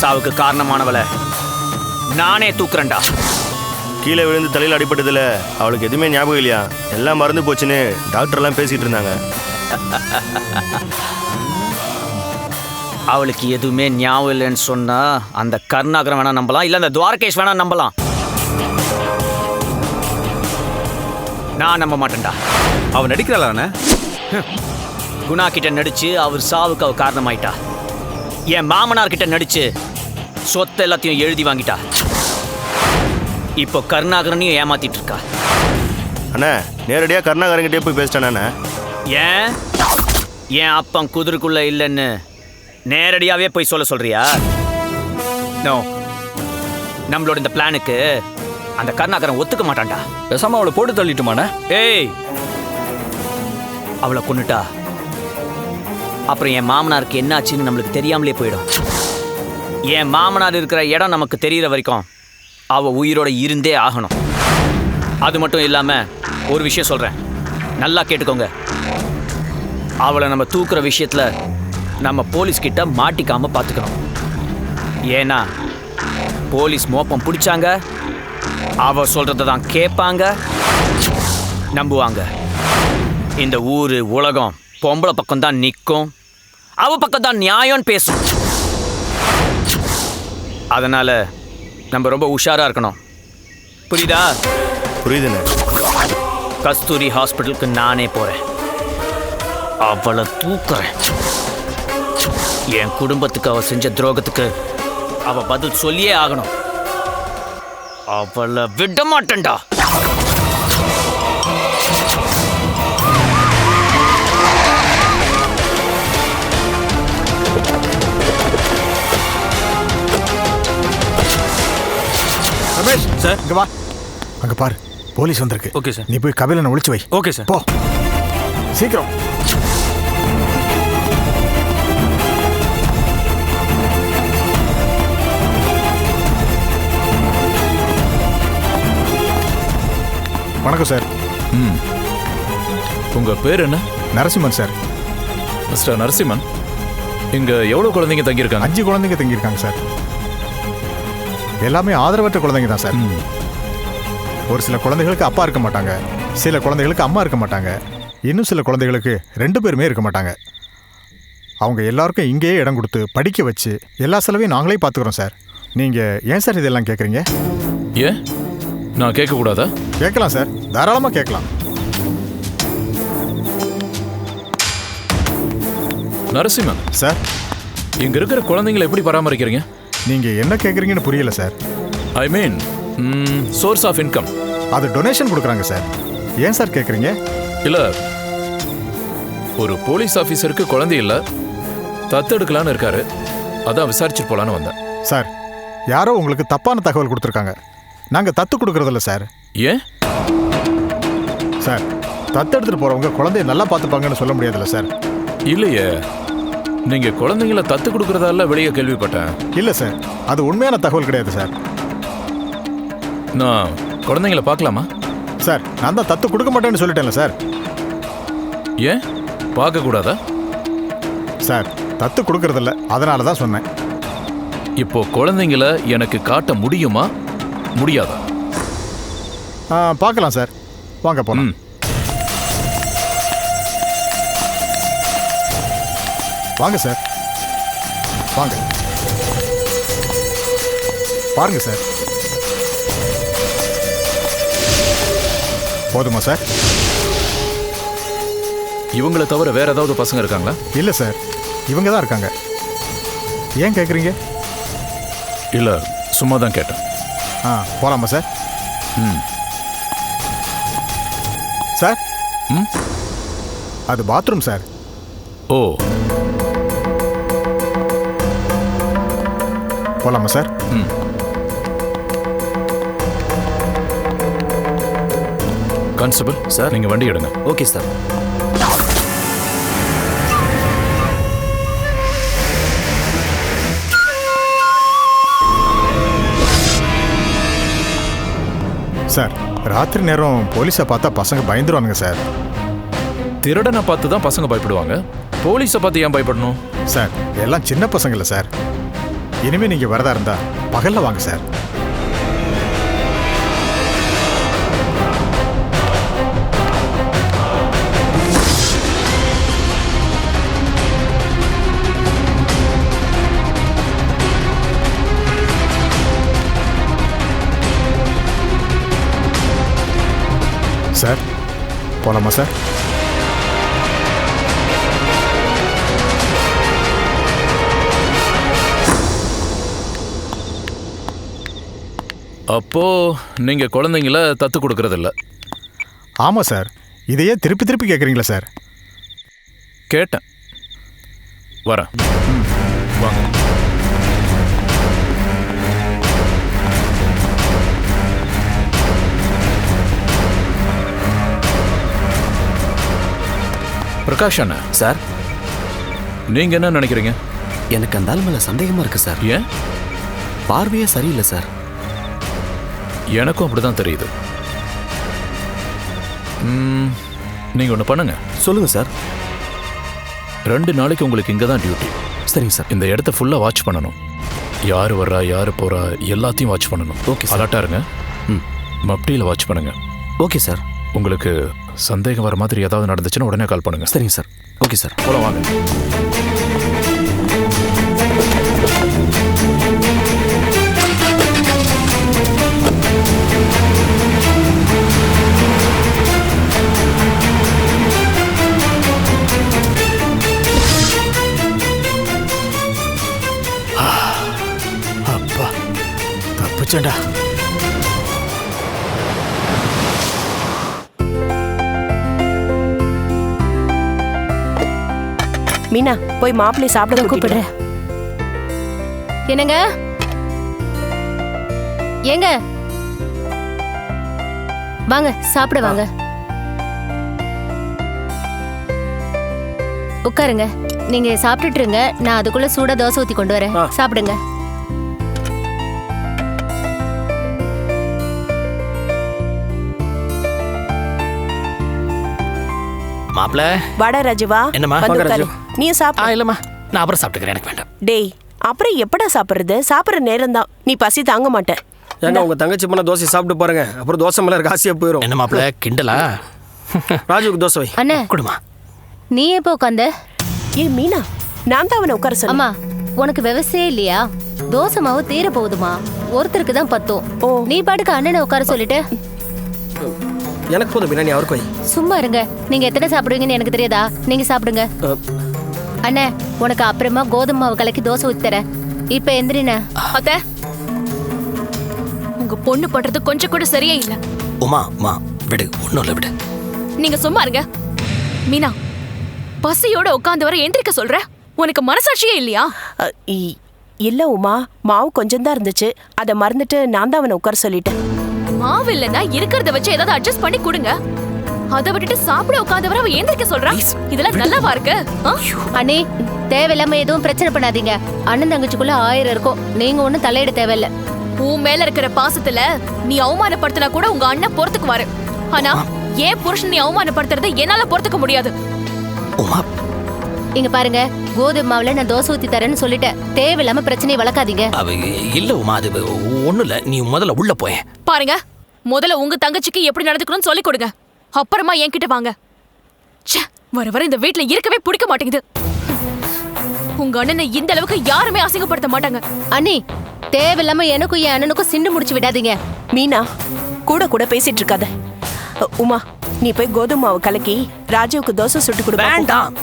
சாவுக்கு காரணமானவளை நானே தூக்குறேன்டா. கீழே விழுந்து தலையில் அடிபட்டதுல அவளுக்கு எதுவுமே ஞாபகம் இல்லையா? எல்லாம் மறந்து போச்சுன்னு டாக்டர் எல்லாம் பேசிட்டு இருந்தாங்க. அவளுக்கு எதுவுமே ஞாபகம் இல்லைன்னு சொன்னா அந்த கருணாகரன் வேணா நம்பலாம் இல்ல அந்த துவாரகேஷ் வேணா நம்பலாம். நான் நம்ப மாட்டேன்டா. அவன் நடிக்கிறாளா அண்ணே? குணா கிட்ட நடிச்சு அவர் சாவுக்கு அவ காரணமாயிட்டா. என் மாமனார் கிட்ட நடிச்சு சொத்து எல்லாத்தையும் எழுதி வாங்கிட்டா. இப்போ கருணாகரனையும் ஏமாத்திட்டு இருக்கா அண்ணா நேரடியாக கருணாகரங்கிட்டே போய் பேசிட்டானே ஏன்? என் அப்பன் குதிரைக்குள்ள இல்லைன்னு நேரடியாவே போய் சொல்ல சொல்றியா? நோ நம்மளோட இந்த பிளானுக்கு அந்த கருணாகரன் ஒத்துக்க மாட்டான்டா. பேசாம அவளை போட்டு தள்ளிட்டுமாண்ணே ஏய் அவளை கொன்னுட்டா. அப்புறம் என் மாமனாருக்கு என்னாச்சுன்னு நம்மளுக்கு தெரியாமலே போயிடும். என் மாமனார் இருக்கிற இடம் நமக்கு தெரியற வரைக்கும் அவ உயிரோட இருந்தே ஆகணும். அது மட்டும் இல்லாம ஒரு விஷயம் சொல்றேன். நல்லா கேட்டுக்கோங்க. அவளை நம்ம தூக்குற விஷயத்துல நம்ம போலீஸ் கிட்ட மாட்டிக்காம பார்த்துக்கணும் ஏன்னா போலீஸ் மோப்பம் பிடிச்சாங்க அவ சொல்கிறத தான் கேட்பாங்க நம்புவாங்க. இந்த ஊரு உலகம் பொம்பளை பக்கம் தான் நிற்கும் அவ பக்கம் தான் நியாயம்னு பேசும். அதனால நம்ம ரொம்ப உஷாரா இருக்கணும். புரியுதா? புரியுதுண்ணே. கஸ்தூரி ஹாஸ்பிட்டலுக்கு நானே போறேன். அவளை தூக்குறேன். என் குடும்பத்துக்கு அவ செஞ்ச துரோகத்துக்கு அவ பதில் சொல்லியே ஆகணும். அவளை விட மாட்டேன்டா ரமேஷ் சார். இங்க வா. அங்க பாரு போலீஸ் வந்திருக்கு. Okay sir. நீ போய் கபிலனை ஒளிச்சு வை. Okay sir. போ. சீக்கிரம். வணக்கம் சார். ம். உங்க பேர் என்ன? நரசிம்மன் சார். மிஸ்டர் நரசிம்மன் இங்க எவ்வளவு குழந்தைங்க தங்கியிருக்காங்க? அஞ்சு குழந்தைங்க தங்கியிருக்காங்க சார். எல்லாமே ஆதரவற்ற குழந்தைங்க தான் சார். ஒரு சில குழந்தைகளுக்கு அப்பா இருக்க மாட்டாங்க. சில குழந்தைகளுக்கு அம்மா இருக்க மாட்டாங்க. இன்னும் சில குழந்தைகளுக்கு ரெண்டு பேருமே இருக்க மாட்டாங்க. அவங்க எல்லாருக்கும் இங்கேயே இடம் கொடுத்து படிக்க வச்சு எல்லா செலவையும் நாங்களே பார்த்துக்குறோம் சார். நீங்கள் ஏன் சார் இதெல்லாம் கேட்குறீங்க ஏன்? நான் கேட்க கூடாதா கேட்கலாம் சார். தாராளமாக கேட்கலாம். நரசிம்மன். சார். இங்க இருக்கிற குழந்தைங்களை எப்படி பராமரிக்கிறீங்க? நீங்கள் என்ன கேட்குறீங்கன்னு புரியல sir. I mean source of income அது டொனேஷன் கொடுக்குறாங்க சார். ஏன் சார் கேட்குறீங்க இல்ல ஒரு போலீஸ் ஆபீசருக்கு குழந்தை இல்ல தத்தெடுக்கலான்னு இருக்காரு. அதான் விசாரிச்சுட்டு போலான்னு வந்தேன். சார் யாரோ உங்களுக்கு தப்பான தகவல் கொடுத்துருக்காங்க. நாங்கள் தத்து கொடுக்குறதில்ல சார். ஏன்? சார் தத்தெடுத்துட்டு போகிறவங்க குழந்தைய நல்லா பார்த்துப்பாங்கன்னு சொல்ல முடியாதுல்ல சார். இல்லையே. நீங்க குழந்தைங்கள தத்து கொடுக்கறதால வெளியே கேள்விப்பட்டேன். இல்லை சார் அது உண்மையான தகவல் கிடையாது சார் நான் குழந்தைங்கள பார்க்கலாமா? சார் நான் தான் தத்து கொடுக்க மாட்டேன்னு சொல்லிட்டேன்ல சார் ஏன்? பார்க்க கூடாதா? சார் தத்து கொடுக்கறதில்ல. அதனால தான் சொன்னேன். இப்போ குழந்தைங்கள எனக்கு காட்ட முடியுமா? முடியாதா? பார்க்கலாம் சார் வாங்க போலாம். வாங்க சார். வாங்க. பாருங்க சார். போதுமா சார்? இவங்களை தவிர வேற ஏதாவது பசங்க இருக்காங்களா? இல்லை சார். இவங்க தான் இருக்காங்க. ஏன் கேட்குறீங்க இல்ல சும்மா தான் கேட்டேன். ஆ போகலாமா சார்? ம். சார்? ம்? அது பாத்ரூம் சார். ஓ. போகலாமா சார்? ம். Constable sir. நீங்க வண்டி எடுங்க. Okay sir. சார் ராத்திரி நேரம் போலீஸை பார்த்தா பசங்க பயந்துருவானுங்க சார். திருடனை பார்த்து தான் பசங்க பயப்படுவாங்க. போலீஸை பார்த்து ஏன் பயப்படணும்? சார் எல்லாம் சின்ன பசங்க இல்லை சார். இனிமே நீங்க வரதா இருந்தா பகல்ல வாங்க சார். சார் போலாமா சார்? அப்போ நீங்க குழந்தைங்கள தத்து கொடுக்கறது இல்ல ஆமாம் சார். இதையே திருப்பி திருப்பி கேட்குறீங்களா சார்? கேட்டேன். வரேன். வாங்க. பிரகாஷ் அண்ணா. சார். நீங்க என்ன நினைக்கிறீங்க? எனக்கு அந்த ஆள் மேல சந்தேகமா இருக்கு சார். ஏன்? பார்வையே சரியில்லை சார். எனக்கும் அப்படிதான் தெரியுது. ம், நீங்க ஒன்று பண்ணுங்க. சொல்லுங்க சார். ரெண்டு நாளைக்கு உங்களுக்கு இங்கே தான் டியூட்டி சரிங்க சார். இந்த இடத்த ஃபுல்லாக வாட்ச் பண்ணணும். யார் வர்றா யார் போறா எல்லாத்தையும் வாட்ச் பண்ணணும். Okay, sir. அலர்ட்டா இருங்க. ம். மப்டியில் வாட்ச் பண்ணுங்க. Okay sir. உங்களுக்கு சந்தேகம் வர மாதிரி ஏதாவது நடந்துச்சுன்னா உடனே கால் பண்ணுங்க. சரிங்க சார். Okay sir. போலாம் வாங்க. தப்பிச்சேன்டா மீனா போய் மாப்பிள்ளை சாப்பிட கூப்பிடுறேன். என்னங்க? ஏங்க? வாங்க சாப்பிட வாங்க. உட்காருங்க. நீங்க சாப்பிட்டுட்டு இருங்க. நான் அதுக்குள்ள சூடா தோசை ஊத்தி கொண்டு வரேன். சாப்பிடுங்க. மாப்பிள. வாடா ராஜுவா என்னம்மா? வந்து உட்காரு. நீ ஆ சாப்பிடு இல்லம்மா. நான் அப்புறம் சாப்பிட்டுக்கிறேன் எனக்கு வேண்டாம். டேய் அப்புறம் எப்படா சாப்பிடுறது? சாப்பிடுற நேரம் தான் நீ பசி தாங்க மாட்ட ஏங்க உங்க தங்கச்சி பண்ண தோசை சாப்பிட்டு பாருங்க. அப்புறம் தோசை மேல இருக்க ஆசையா போயிடும் என்ன மாப்பிள கிண்டலா? ராஜுவுக்கு தோசை வை. அண்ணே. கொடுமா. நீ எப்போ உட்காந்த? ஏய் மீனா நான் தான் அவனை உட்கார சொன்னேன் அம்மா உனக்கு விவசாயம் இல்லையா? தோசை மாவு தீர போகுதுமா ஒருத்தருக்கு தான் பத்தும். ஓ. நீ பாட்டுக்கு அண்ணனை உட்கார சொல்லிட்டு? எனக்கு போதும் பின்னாடி அவருக்கு வை. சும்மா இருங்க. நீங்க எத்தனை சாப்பிடுவீங்கன்னு எனக்கு தெரியாதா? நீங்க சாப்பிடுங்க. அண்ணே உனக்கு அப்புறமா கோதுமை மாவு கலக்கி தோசை ஊத்தி தரேன். இப்ப எந்திரிண்ணே. அத்த உங்க பொண்ணு பண்றது கொஞ்சம் கூட சரியே இல்ல உமா உமா விடு. ஒன்றும் இல்லை விடு. நீங்க சும்மா இருங்க. மீனா பசியோட உட்காந்து வர எந்திரிக்க சொல்ற? உனக்கு மனசாட்சியே இல்லையா? இல்ல உமா. மாவு கொஞ்சம் தான் இருந்துச்சு. அதை மறந்துட்டு நான் தான் அவனை உட்கார சொல்லிட்டேன். மாவு இல்லைன்னா இருக்கிறத வச்சு ஏதாவது அட்ஜஸ்ட் பண்ணி கொடுங்க. அதை விட்டுட்டு சாப்பிட உட்காந்து வர அவ எந்திரிக்க சொல்றா இதெல்லாம் நல்லாவா இருக்கு? அண்ணே தேவையில்லாம எதுவும் பிரச்சனை பண்ணாதீங்க. அண்ணன் தங்கச்சிக்குள்ள ஆயிரம் இருக்கும். நீங்க ஒண்ணும் தலையிட தேவையில்ல. உன் மேல இருக்கிற பாசத்துல நீ அவமானப்படுத்தினா கூட உங்க அண்ணன் பொறுத்துக்குவாரு. ஆனா ஏன் புருஷன் நீ அவமானப்படுத்துறதை என்னால பொறுத்துக்க முடியாது. இங்க பாருங்க கோதுமை மாவுல நான் தோசை ஊத்தி தரேன்னு சொல்லிட்டேன். தேவையில்லாம பிரச்சனையை வளர்க்காதீங்க. இல்ல உமா அது ஒன்றும் இல்லை. நீ முதல்ல உள்ள போயேன். பாருங்க முதல்ல உங்க தங்கச்சிக்கு எப்படி நடந்துக்கணும்னு சொல்லி கொடுங்க. அப்புறமா என்கிட்ட வாங்க. ச்சே வர வர இந்த வீட்ல இருக்கவே பிடிக்க மாட்டேங்குது. உங்க அண்ணனை இந்த அளவுக்கு யாருமே அசிங்கப்படுத்த மாட்டாங்க. அண்ணி தேவையில்லாம எனக்கும் என் அண்ணனுக்கும் சிண்டு முடிச்சு விடாதீங்க. மீனா கூட கூட பேசிட்டு இருக்காத. உமா நீ போய் கோதுமை மாவு கலக்கி ராஜுவுக்கு தோசை சுட்டு கொடு. வேண்டாம்.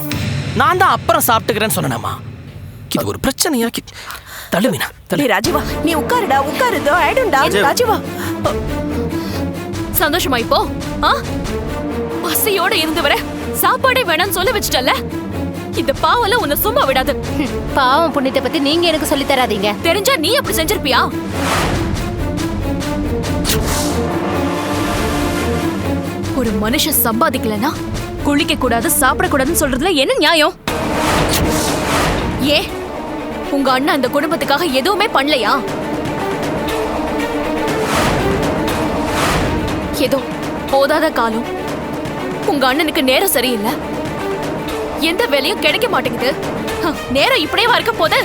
நான் தான் அப்புறம் சாப்பிட்டுக்கிறேன்னு சொன்னேம்மா இது ஒரு பிரச்சனையா தள்ளு மீனா தள்ளு. ராஜுவா நீ உட்காருடா உட்காரு இதோ ஆயிடும்டா ராஜுவா. சந்தோஷமா இப்போ பசியோட இருந்து வர சாப்பாடே வேணாம்னு சொல்ல வச்சுட்டல இந்த பாவல உன்னை சும்மா விடாது. பாவம் புண்ணியத்தை பத்தி நீங்க எனக்கு சொல்லி தராதீங்க. தெரிஞ்சா நீ அப்படி செஞ்சிருப்பியா? ஒரு மனுஷன் சம்பாதிக்கலனா குளிக்க கூடாது சாப்பிட கூடாதுன்னு சொல்றதுல என்ன நியாயம்? ஏ உங்க அண்ணன் அந்த குடும்பத்துக்காக எதுவுமே பண்ணலையா? ஏதோ போதாத காலம். உங்க அண்ணனுக்கு நேரம் சரியில்லை. எந்த வேலையும் கிடைக்க மாட்டேங்குது. நேரம் இப்படியே இருக்க போது.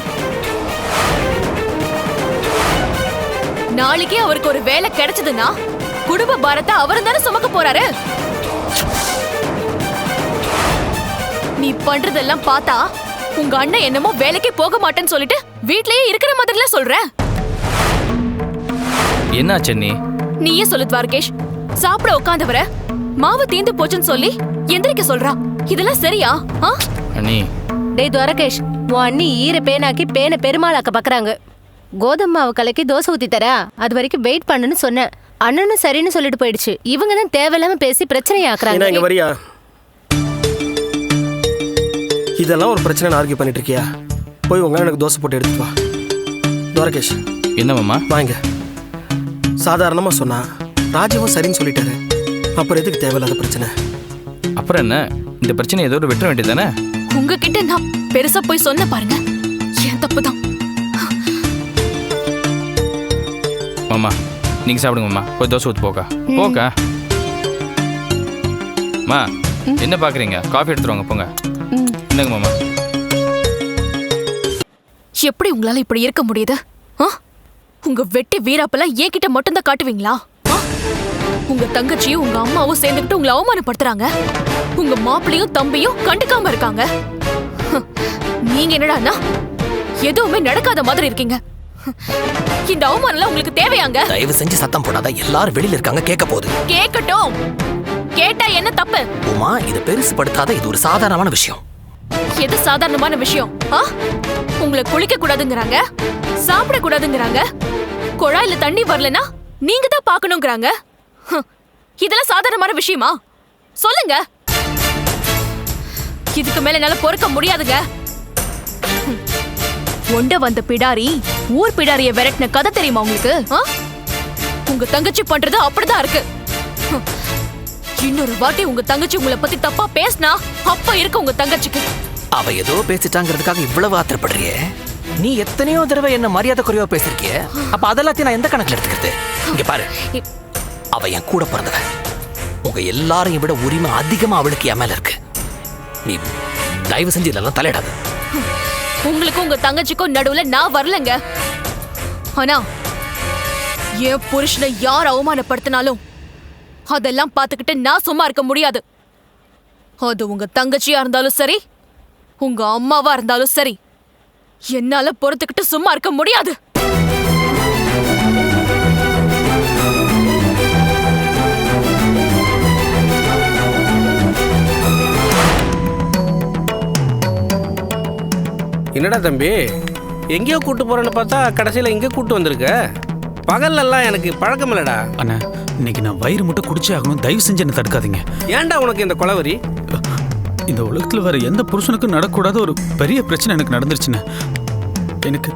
நாளைக்கே அவருக்கு ஒரு வேலை கிடைச்சதுன்னா குடும்ப பாரத்தை அவர் தானே சுமக்க போறாரு. நீ பண்றதெல்லாம் பார்த்தா உங்க அண்ணன் என்னமோ வேலைக்கே போக மாட்டேன்னு சொல்லிட்டு வீட்லயே இருக்கிற மாதிரிலாம் சொல்ற. என்ன சென்னி நீயே சொல்லு துவாரகேஷ். சாப்பிட உட்காந்தவர மாவு தீந்து போச்சுன்னு சொல்லி எந்திரிக்க சொல்றா. இதெல்லாம் சரியா? ஆ? அண்ணி. டேய் துவரகேஷ் உன் அண்ணி ஈர பேனாக்கி பேனை பெருமாளாக்க பாக்குறாங்க. கோதுமை மாவு கலக்கி தோசை ஊத்தி தர. அது வரைக்கும் வெயிட் பண்ணுன்னு சொன்னேன். அண்ணனும் சரின்னு சொல்லிட்டு போயிடுச்சு. இவங்க தான் தேவையில்லாம பேசி பிரச்சனையை ஏன்னா ஆக்குறாங்க இங்க வரியா? இதெல்லாம் ஒரு பிரச்சனை ஆர்கியூ பண்ணிட்டு இருக்கியா போய் உங்க எனக்கு தோசை போட்டு எடுத்துட்டு வா. துவாரகேஷ். என்ன மாமா? வாங்க. சாதாரணமா சொன்னா ராஜீவும் சரின்னு சொல்லிட்டாரு. அப்புறம் எதுக்கு தேவையில்லாத பிரச்சனை? அப்புறம் என்ன? இந்த பிரச்சனை ஏதோ ஒரு வெட்ட வேண்டியதானே உங்ககிட்ட நான் பெருசா போய் சொன்ன பாருங்க. என் தப்புதான் மாமா நீங்க சாப்பிடுங்க மாமா. போய் தோசை ஊத்து போக்கா. போக்கா. மா என்ன பாக்குறீங்க? காஃபி எடுத்துட்டு வாங்க போங்க. இந்தாங்க மாமா? எப்படி உங்களால இப்படி இருக்க முடியுது? உங்க வெட்டி வீராப்பெல்லாம் என்கிட்ட மட்டும்தான் காட்டுவீங்களா? ஆ? உங்க தங்கச்சியும் உங்க அம்மாவும் சேர்ந்துக்கிட்டு உங்களை அவமானப்படுத்துறாங்க உங்க மாப்பிளையும் தம்பியும் கண்டுக்காம இருக்காங்க. நீங்க என்னடான்னா எதுவுமே நடக்காத மாதிரி இருக்கீங்க. இந்த அவமானம்லாம் உங்களுக்கு தேவையாங்க தயவு செஞ்சு சத்தம் போடாத எல்லாரும் வெளியில இருக்காங்க கேட்க போகுது கேட்கட்டும் கேட்டா என்ன தப்பு உமா இதை பெருசுபடுத்தாத இது ஒரு சாதாரணமான விஷயம் எது சாதாரணமான விஷயம் ஆ? உங்களை குளிக்க கூடாதுங்கறாங்க சாப்பிட கூடாதுங்கறாங்க குழாயில தண்ணி வரலனா நீங்க தான் பார்க்கணுங்கிறாங்க இதெல்லாம் சாதாரணமான விஷயமா? சொல்லுங்க. இதுக்கு மேல என்னால பொறுக்க முடியாதுங்க. ஒண்ட வந்த பிடாரி ஊர் பிடாரிய விரட்டின கதை தெரியுமா உங்களுக்கு? ஆ? உங்க தங்கச்சி பண்றது அப்படிதான் இருக்கு. இன்னொரு வாட்டி உங்க தங்கச்சி உங்களை பத்தி தப்பா பேசினா அப்ப இருக்கு உங்க தங்கச்சிக்கு. அவ ஏதோ பேசிட்டாங்கிறதுக்காக இவ்வளவு ஆத்திரப்படுறியே. நீ எத்தனையோ தடவை என்ன மரியாதை குறைவா பேசிருக்கிய? அப்ப அதெல்லாத்தையும் நான் எந்த கணக்குல எடுத்துக்கிறது? இங்க பாரு. அவ என் கூட பிறந்தவ. உங்க எல்லாரையும் விட உரிமை அதிகமா அவளுக்கு என் மேல இருக்கு. நீ தயவு செஞ்சு இதெல்லாம் தலையிடாத. உங்களுக்கும் உங்க தங்கச்சிக்கும் நடுவுல நான் வரலங்க. ஆனா என் புருஷனை யார் அவமானப்படுத்தினாலும் அதெல்லாம் பார்த்துக்கிட்டு நான் சும்மா இருக்க முடியாது. அது உங்க தங்கச்சியா இருந்தாலும் சரி உங்க அம்மாவா இருந்தாலும் சரி. என்னால பொறுத்துக்கிட்டு சும்மா இருக்க முடியாது. என்னடா தம்பி? எங்கேயோ கூட்டு போறேன்னு பார்த்தா கடைசியில் இங்கே கூட்டு வந்திருக்க? பகல்லெல்லாம் எனக்கு பழக்கம் இல்லடா. அண்ணா இன்னைக்கு நான் வயிறு மட்டும் குடிச்சே ஆகணும். தயவு செஞ்சு என்ன தடுக்காதீங்க. ஏன்டா உனக்கு இந்த கொலவரி இந்த உலகத்துல வேற எந்த புருஷனுக்கும் நடக்கூடாத ஒரு பெரிய பிரச்சனை எனக்கு நடந்துருச்சுண்ணே. எனக்கு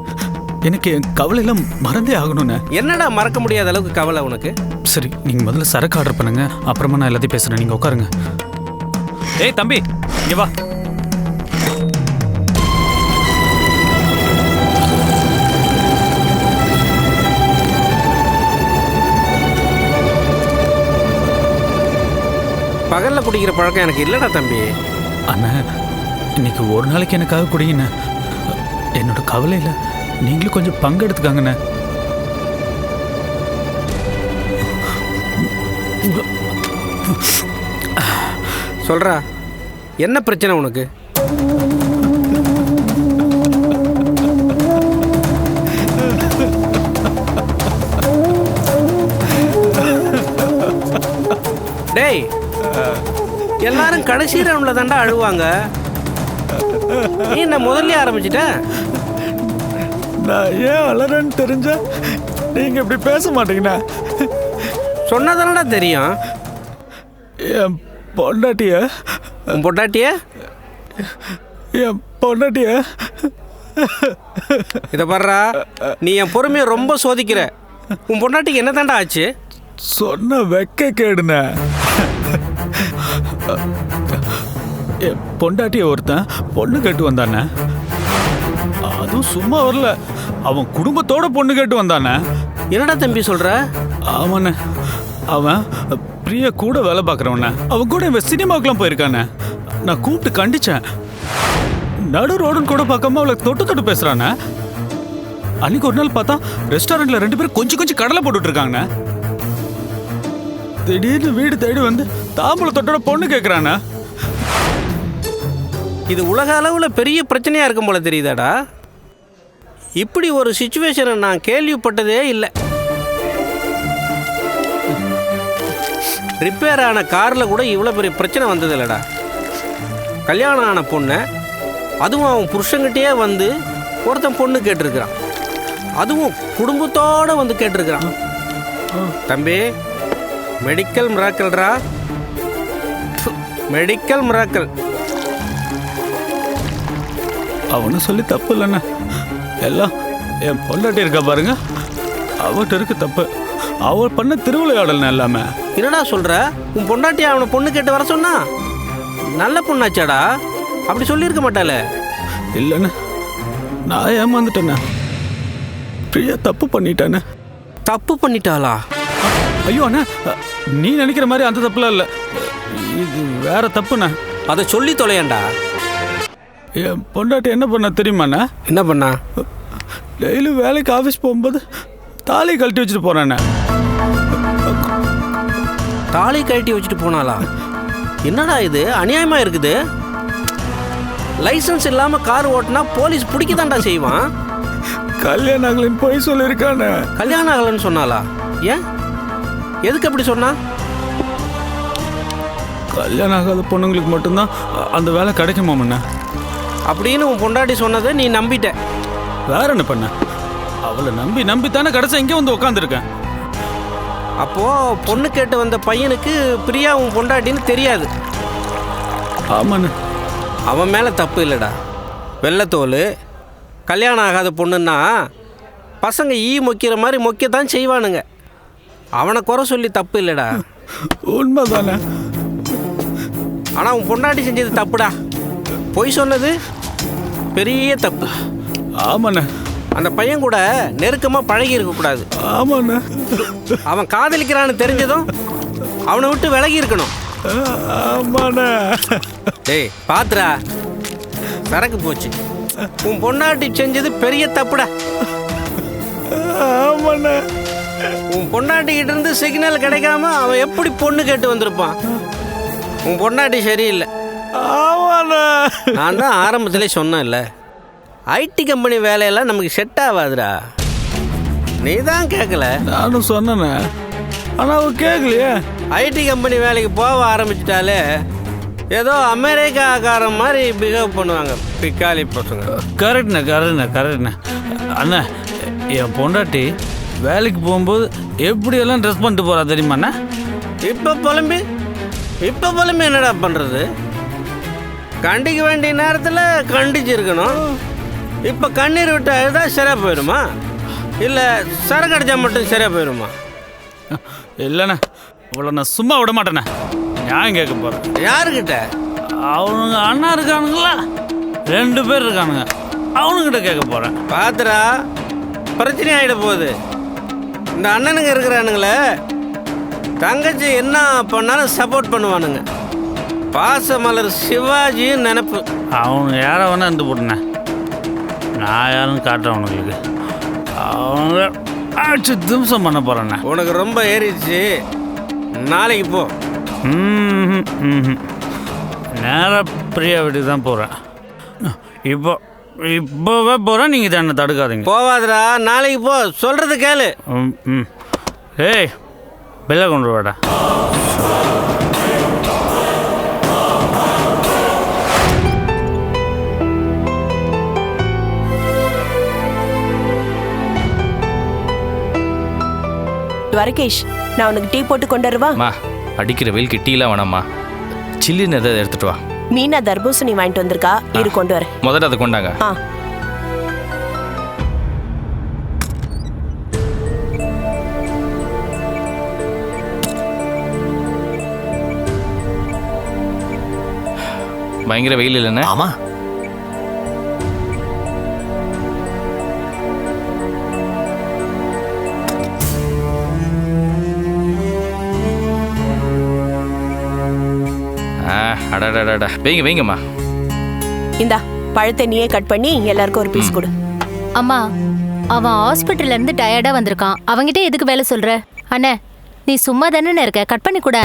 எனக்கு என் கவலையெல்லாம் மறந்தே ஆகணுண்ணே என்னடா மறக்க முடியாத அளவுக்கு கவலை உனக்கு? சரி நீங்க முதல்ல சரக்கு ஆர்டர் பண்ணுங்க அப்புறமா நான் எல்லாத்தையும் பேசுறேன். நீங்க உட்காருங்க. ஏய் தம்பி இங்க வா. பகல்ல குடிக்கிற பழக்கம் எனக்கு இல்லடா தம்பி. அண்ணா இன்னைக்கு ஒரு நாளைக்கு எனக்காக குடிங்கண்ணே. என்னோட கவலையில் நீங்களும் கொஞ்சம் பங்கெடுத்துக்காங்கண்ணே. சொல்றா என்ன பிரச்சனை உனக்கு? டேய் எல்லாரும் கடைசி ரவுண்ட்ல தாண்டா அழுவாங்க. நீ என்ன முதல்ல ஆரம்பிச்சிட்ட? நான் ஏன் அலறேன்னு தெரிஞ்சா நீங்க இப்படி பேச மாட்டீங்கண்ணா. சொன்னதானடா தெரியும்? என் பொண்டாட்டிய உன் பொட்டாட்டிய என் பொண்டாட்டிய. இதை பாடுறா நீ என் பொறுமையை ரொம்ப சோதிக்கிற. உன் பொண்டாட்டிக்கு என்ன தாண்டா ஆச்சு? சொன்ன வெக்க கேடுண்ணே. என் பொண்டாட்டிய ஒருத்தன் பொண்ணு கேட்டு வந்தானே? அதுவும் சும்மா வரல. அவன் குடும்பத்தோட பொண்ணு கேட்டு வந்தானே? என்னடா தம்பி சொல்ற? ஆமாண்ணே. அவன் பிரிய கூட வேலை பார்க்குறவண்ணே அவன் கூட இவன் சினிமாக்கெல்லாம் போயிருக்கானே. நான் கூப்பிட்டு கண்டிச்சேன். நடு ரோடுன்னு கூட பார்க்காம அவளை தொட்டு தொட்டு பேசுறானே. அன்னைக்கு ஒரு நாள் பார்த்தா ரெஸ்டாரண்ட்ல ரெண்டு பேரும் கொஞ்சம் கொஞ்சம் கடலை போட்டுட்டு இருக்காங்கண்ணே. திடீர்னு வீடு தேடி வந்து தாம்பூல தொட்டோட பொண்ணு கேட்குறாண்ணே இது உலக அளவில் பெரிய பிரச்சனையாக இருக்கும் போல தெரியுதாடா? இப்படி ஒரு சுச்சுவேஷனை நான் கேள்விப்பட்டதே இல்லை. ரிப்பேர் ஆன காரில் கூட இவ்வளோ பெரிய பிரச்சனை வந்தது இல்லைடா. கல்யாணம் ஆன பொண்ணை அதுவும் அவன் புருஷங்கிட்டே வந்து ஒருத்தன் பொண்ணு கேட்டிருக்கிறான். அதுவும் குடும்பத்தோடு வந்து கேட்டிருக்கிறான். தம்பி மெடிக்கல் மிராக்கல்ரா மெடிக்கல் மிராக்கல் அவனு சொல்லி தப்பு இல்லைண்ணே. எல்லாம் என் பொண்டாட்டி இருக்கா பாருங்க. அவட்ட இருக்கு தப்பு. அவள் பண்ண திருவிளையாடல் எல்லாமே. என்னடா சொல்ற? உன் பொண்டாட்டி அவனை பொண்ணு கேட்டு வர சொன்னா? நல்ல பொண்ணாச்சாடா? அப்படி சொல்லியிருக்க மாட்டாளே. இல்லைண்ணே. நான் ஏமாந்துட்டேண்ணே. பிரியா தப்பு பண்ணிட்டேண்ணே தப்பு பண்ணிட்டாளா? ஐயோ அண்ணா நீ நினைக்கிற மாதிரி அந்த தப்புலாம் இல்லை. இது வேற தப்புண்ணே. அதை சொல்லி தொலையண்டா. என் பொண்டாட்டி என்ன பண்ண தெரியுமாண்ணே? என்ன பண்ணா? டெய்லி வேலைக்கு ஆஃபீஸ் போகும்போது தாலி கழட்டி வச்சுட்டு போறேண்ணே தாலி கழட்டி வச்சுட்டு போனாளா? என்னடா இது? அநியாயமா இருக்குது. லைசன்ஸ் இல்லாம கார் ஓட்டினா போலீஸ் பிடிக்கதான்டா செய்வான். கல்யாணம் ஆகலைன்னு போய் சொல்லியிருக்கானே. கல்யாணம் ஆகலைன்னு சொன்னாளா? ஏன்? எதுக்கு அப்படி சொன்னா? கல்யாணம் ஆகாத பொண்ணுங்களுக்கு மட்டும்தான் அந்த வேலை கிடைக்குமாமண்ணே? அப்படின்னு உன் பொண்டாட்டி சொன்னதை நீ நம்பிட்ட. வேற என்ன பண்ண? அவளை நம்பி நம்பி தானே கடைசி இங்கே வந்து உட்காந்துருக்கேன் அப்போ பொண்ணு கேட்டு வந்த பையனுக்கு பிரியா உன் பொண்டாட்டின்னு தெரியாது. ஆமாண்ணே. அவன் மேலே தப்பு இல்லைடா. வெள்ளத்தோல் கல்யாணம் ஆகாத பொண்ணுன்னா பசங்க ஈ மொக்கிற மாதிரி மொக்கத்தான் செய்வானுங்க. அவனை குறை சொல்லி தப்பு இல்லைடா. உண்மைதானே. ஆனால் உன் பொண்டாட்டி செஞ்சது தப்புடா. பொய் சொன்னது? பெரிய தப்பு. ஆமாண்ணே. அந்த பையன் கூட நெருக்கமாக பழகி இருக்கக்கூடாது ஆமாண்ணே. அவன் காதலிக்கிறான்னு தெரிஞ்சதும் அவனை விட்டு விலகி இருக்கணும். ஆமாண்ணே. டேய் பாத்துடா. சரக்கு போச்சு. உன் பொண்டாட்டி செஞ்சது பெரிய தப்புடா. ஆமாண்ணே. உன் பொண்டாட்டி கிட்ட இருந்து சிக்னல் கிடைக்காம அவன் எப்படி பொண்ணு கேட்டு வந்திருப்பான்? உன் பொண்டாட்டி சரியில்லை. நான்? தான் ஆரம்பத்திலே சொன்னேன்ல. ஐடி கம்பெனி வேலையெல்லாம் நமக்கு செட் ஆகாதுடா. நீ தான் கேட்கல நானும் சொன்னேண்ணே ஆனால் அவ கேட்கலையே ஐடி கம்பெனி வேலைக்கு போக ஆரம்பிச்சிட்டாலே ஏதோ அமெரிக்காக்காரன் மாதிரி பிஹேவ் பண்ணுவாங்க. பிக்காலி பசங்க. கரெக்ட்ண்ணே கரெக்ட்ண்ணே கரெக்ட்ண்ணே. அண்ணா என் பொண்டாட்டி வேலைக்கு போகும்போது எப்படியெல்லாம் ட்ரெஸ் பண்ணிட்டு போகிறா தெரியுமாண்ணே? இப்போ புலம்பி இப்போ புலம்பி என்னடா பண்ணுறது கண்டிக்க வேண்டிய நேரத்தில் கண்டிச்சு இருக்கணும் இப்போ கண்ணீர் விட்டு அழுதா சரியாக போயிடுமா இல்லை சரக்கு மட்டும் சரியாக போயிடுமா இல்லைண்ணே இவ்வளோ நான் சும்மா விட மாட்டேண்ணே. நியாயம் கேட்க போகிறேன் யாருக்கிட்ட? அவனுங்க அண்ணா இருக்கானுங்களா. ரெண்டு பேர் இருக்கானுங்க. அவனுங்கிட்ட கேட்க போகிறேன் பாத்துடா பிரச்சனை ஆகிட போகுது. இந்த அண்ணனுங்க இருக்கிறானுங்களே தங்கச்சி என்ன பண்ணாலும் சப்போர்ட் பண்ணுவானுங்க. பாசமலர் சிவாஜியும் நினப்பு. அவனுங்க யாரை வேணா இருந்து போட்டுண்ணே நான் யாருன்னு காட்டுறேன் அவனுங்களுக்கு. அவங்க ஆச்சு திம்சம் பண்ண போகிறேண்ணே உனக்கு ரொம்ப ஏறிடுச்சு. நாளைக்கு போ. ம்ஹும், ம்ஹும். நேரா பிரியா வீட்டுக்கு தான் போகிறேன் இப்போ இப்போவே போகிறேன் நீங்கள் தான் என்னை தடுக்காதீங்க. போவாதடா நாளைக்கு போ. சொல்றது கேளு. ம் ம். ஏய் பில்லை கொண்டு வாடா. துவரகேஷ் நான் உனக்கு டீ போட்டு கொண்டு வரவா அம்மா அடிக்கிற வெயிலுக்கு டீலாம் வேணாம்மா. சில்லுன்னு எதாவது எடுத்துட்டு வா. மீனா தர்பூசணி வாங்கிட்டு வந்திருக்கா? இரு கொண்டு வரேன் முதல்ல அதை கொண்டாங்க. ஆ. பயங்கர வெயில் இல்லைண்ணே? ஆமா. அடடடடா. வைங்க வைங்கம்மா. இந்தா பழத்தை நீயே கட் பண்ணி எல்லாருக்கும் ஒரு பீஸ் கொடு. அம்மா அவன் ஹாஸ்பிட்டல்ல இருந்து டயர்டா வந்திருக்கான். அவங்கிட்ட எதுக்கு வேலை சொல்ற? அண்ணே நீ சும்மா தானே இருக்க? கட் பண்ணி கூட